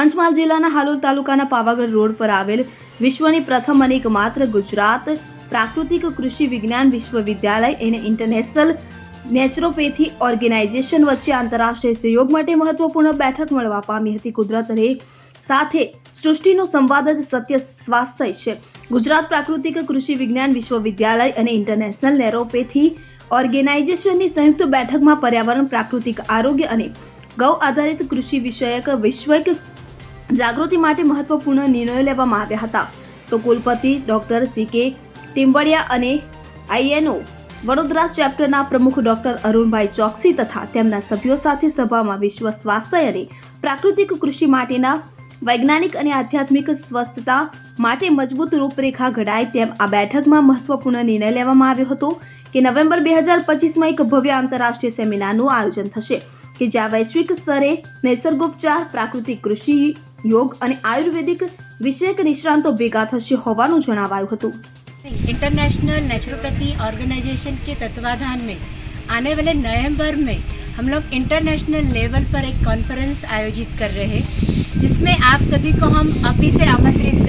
પંચમહાલ જિલ્લાના હાલોલ તાલુકાના પાવાગઢ રોડ પર આવેલ વિશ્વની પ્રથમ અને એકમાત્ર ગુજરાત પ્રાકૃતિક કૃષિ વિજ્ઞાન વિશ્વવિદ્યાલય અને ઇન્ટરનેશનલ નેચરોપેથી ઓર્ગેનાઇઝેશન વચ્ચે આંતરરાષ્ટ્રીય સહયોગ માટે મહત્વપૂર્ણ બેઠક મળવા પામી હતી. કુદરત અને સાથે સૃષ્ટિનો સંવાદ જ સત્ય સ્વાસ્થ્ય છે. ગુજરાત પ્રાકૃતિક કૃષિ વિજ્ઞાન વિશ્વવિદ્યાલય અને ઇન્ટરનેશનલ નેરોપેથી ઓર્ગેનાઇઝેશનની સંયુક્ત બેઠકમાં પર્યાવરણ, પ્રાકૃતિક આરોગ્ય અને ગૌ આધારિત કૃષિ વિષયક વૈશ્વિક જાગૃતિ માટે મહત્વપૂર્ણ નિર્ણયો લેવામાં આવ્યા હતા. તો કુલપતિ, ડોક્ટર સી કે ટીમ્બડિયા અને આઈએનઓ વડોદરા ચેપ્ટરના પ્રમુખ ડોક્ટર અરુણભાઈ ચોકસી તથા તેમના સભ્યો સાથે સભામાં વિશ્વ સ્વાસ્થ્ય અને પ્રાકૃતિક કૃષિ માટેના વૈજ્ઞાનિક અને આધ્યાત્મિક સ્વસ્થતા માટે મજબૂત રૂપરેખા ઘડાય તેમ આ બેઠકમાં મહત્વપૂર્ણ નિર્ણય લેવામાં આવ્યો હતો કે નવેમ્બર બે હજાર પચીસમાં એક ભવ્ય આંતરરાષ્ટ્રીય સેમિનારનું આયોજન થશે. કે જ્યાં વૈશ્વિક સ્તરે નૈસર્ગોપચાર પ્રાકૃતિક કૃષિ યોગ અને આયુર્વેદિક વિષયક નિષ્ણાંતો ભેગા થશે હોવાનું જણાવાયું હતું इंटरनेशनल नेचुरोपैथी ऑर्गेनाइजेशन के तत्वाधान में आने वाले नवंबर में हम लोग इंटरनेशनल लेवल पर एक कॉन्फ्रेंस आयोजित कर रहे हैं जिसमें आप सभी को हम अभी से आमंत्रित कर रहे हैं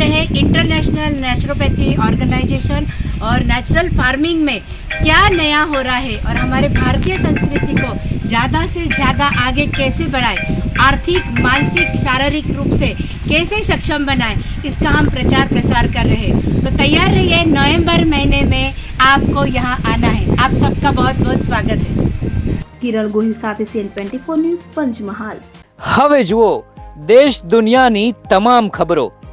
आप तैयार रहें इंटरनेशनल नेचुरोपैथी ऑर्गेनाइजेशन और नेचुरल फार्मिंग में क्या नया हो रहा है और हमारे भारतीय संस्कृति को ज़्यादा से ज़्यादा आगे कैसे बढ़ाए आर्थिक मानसिक शारीरिक रूप से कैसे सक्षम बनाए इसका हम प्रचार प्रसार कर रहे हैं तो तैयार रहिए नवंबर महीने में आपको यहाँ आना है आप सबका बहुत बहुत स्वागत है કિરણ ગોહિલ સાથે CN twenty four news Panchmahal હવે જુઓ દેશ દુનિયાની તમામ ખબરો